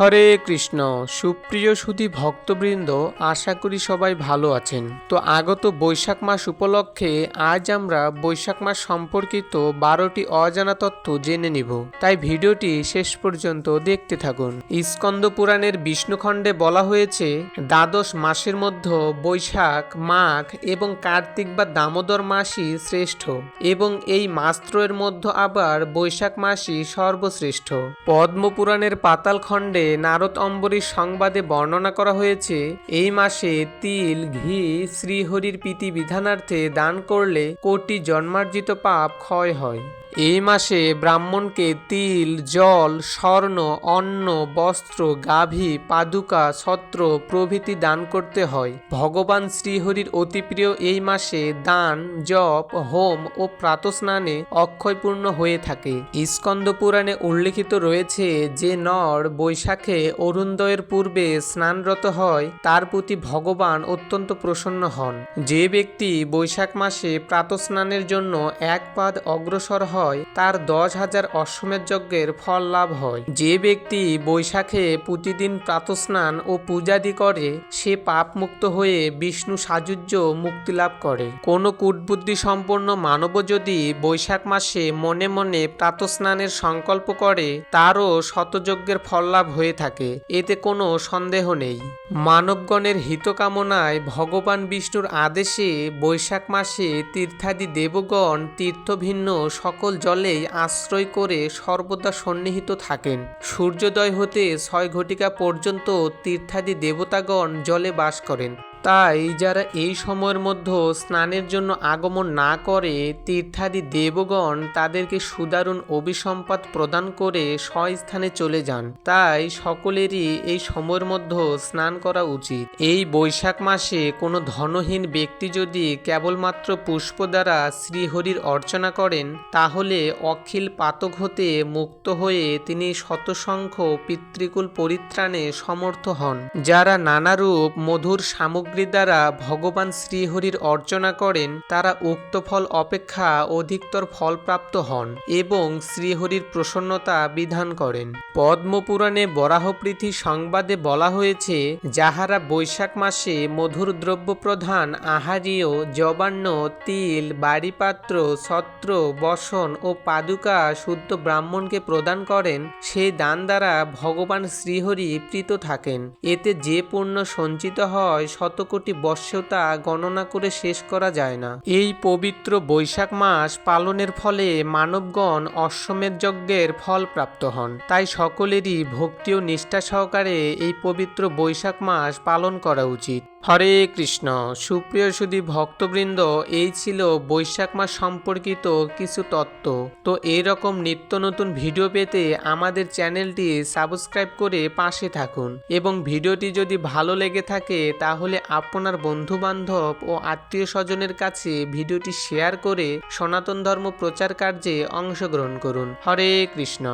হরে কৃষ্ণ, সুপ্রিয় সুধী ভক্তবৃন্দ, আশা করি সবাই ভালো আছেন। তো আগত বৈশাখ মাস উপলক্ষে আজ আমরা বৈশাখ মাস সম্পর্কিত বারোটি অজানা তথ্য জেনে নিব। তাই ভিডিওটি শেষ পর্যন্ত দেখতে থাকুন। স্কন্দ পুরাণের বিষ্ণুখণ্ডে বলা হয়েছে, দ্বাদশ মাসের মধ্যে বৈশাখ, মাঘ এবং কার্তিক বা দামোদর মাসই শ্রেষ্ঠ এবং এই মাস্ত্রের মধ্যে আবার বৈশাখ মাসই সর্বশ্রেষ্ঠ। পদ্মপুরাণের পাতাল খণ্ডে নারদ অম্বরীর সংবাদে বর্ণনা করা হয়েছে, এই মাসে তিল, ঘি, শ্রীহরির প্রীতি বিধানার্থে দান করলে কোটি জন্মার্জিত পাপ ক্ষয় হয়। এই মাসে ব্রাহ্মণকে তিল, জল, স্বর্ণ, অন্ন, বস্ত্র, গাভী, পাদুকা, ছত্র প্রভৃতি দান করতে হয়। ভগবান শ্রীহরির অতি প্রিয় এই মাসে দান, জপ, হোম ও প্রাতস্নানে অক্ষয়পূর্ণ হয়ে থাকে। স্কন্দ পুরাণে উল্লেখিত রয়েছে যে নর বৈশাখে অরুণোদয়ের পূর্বে স্নানরত হয়, তার প্রতি ভগবান অত্যন্ত প্রসন্ন হন। যে ব্যক্তি বৈশাখ মাসে প্রাতস্নানের জন্য এক পাদ অগ্রসর হয় তার দশ হাজার অশ্বমেধ যজ্ঞের ফল লাভ হয়। যে ব্যক্তি বৈশাখে প্রতিদিন প্রাতস্নান ও পূজাদি করে, সে পাপ মুক্ত হয়ে বিষ্ণু সাযুজ্য মুক্তি লাভ করে। কোনো কুটবুদ্ধি সম্পন্ন মানব যদি বৈশাখ মাসে মনে মনে প্রাতস্নানের সংকল্প করে, তারও শতযজ্ঞের ফল লাভ হয়ে থাকে। এতে কোনো সন্দেহ নেই। মানবগণের হিতকামনায় ভগবান বিষ্ণুর আদেশে বৈশাখ মাসে তীর্থাদি দেবগণ তীর্থভিন্ন সকল জলেই আশ্রয় করে সর্বদা সন্নিহিত থাকেন। সূর্যোদয় হতে ছয় ঘটিকা পর্যন্ত তীর্থাদি দেবতাগণ জলে বাস করেন। তাই যারা এই সময়ের মধ্যে স্নানের জন্য আগমন না করে, তীর্থাদি দেবগণ তাদেরকে সুদারুণ অভিসম্পাদ প্রদান করে স্বস্থানে চলে যান। তাই সকলেরই এই সময়ের মধ্যে স্নান করা উচিত। এই বৈশাখ মাসে কোনো ধনহীন ব্যক্তি যদি কেবলমাত্র পুষ্প দ্বারা শ্রীহরির অর্চনা করেন, তাহলে অখিল পাতক হতে মুক্ত হয়ে তিনি শতসংখ্য পিতৃকুল পরিত্রাণে সমর্থ হন। যারা নানারূপ মধুর সামগ্রী দ্বারা ভগবান শ্রীহরির অর্চনা করেন, তারা উক্ত ফল অপেক্ষা অধিকতর ফলপ্রাপ্ত হন এবং শ্রীহরির প্রসন্নতা বিধান করেন। পদ্মপুরাণে বরাহপ্রীতি সংবাদে বলা হয়েছে, যাহারা বৈশাখ মাসে মধুর দ্রব্য প্রধান আহারীয় জবান্ন, তিল, বাড়িপাত্র, ছত্র, বসন ও পাদুকা শুদ্ধ ব্রাহ্মণকে প্রদান করেন সেই দান দ্বারা ভগবান শ্রীহরি প্রীত থাকেন। এতে যে পুণ্য সঞ্চিত হয় শতকোটি বর্ষেও তা গণনা করে শেষ করা যায় না। এই পবিত্র বৈশাখ মাস পালনের ফলে মানবগণ অশ্বমেধ যজ্ঞের ফল প্রাপ্ত হন। তাই সকলেরই ভক্তি ও নিষ্ঠা সহকারে এই পবিত্র বৈশাখ মাস পালন করা উচিত। হরে কৃষ্ণ। সুপ্রিয় সুদী ভক্তবৃন্দ, এই ছিল বৈশাখ মাস সম্পর্কিত কিছু তত্ত্ব। তো এইরকম নিত্য নতুন ভিডিও পেতে আমাদের চ্যানেলটি সাবস্ক্রাইব করে পাশে থাকুন। এবং ভিডিওটি যদি ভালো লেগে থাকে, তাহলে আপনার বন্ধুবান্ধব ও আত্মীয় স্বজনের কাছে ভিডিওটি শেয়ার করে সনাতন ধর্ম প্রচার কার্যে অংশগ্রহণ করুন। হরে কৃষ্ণ।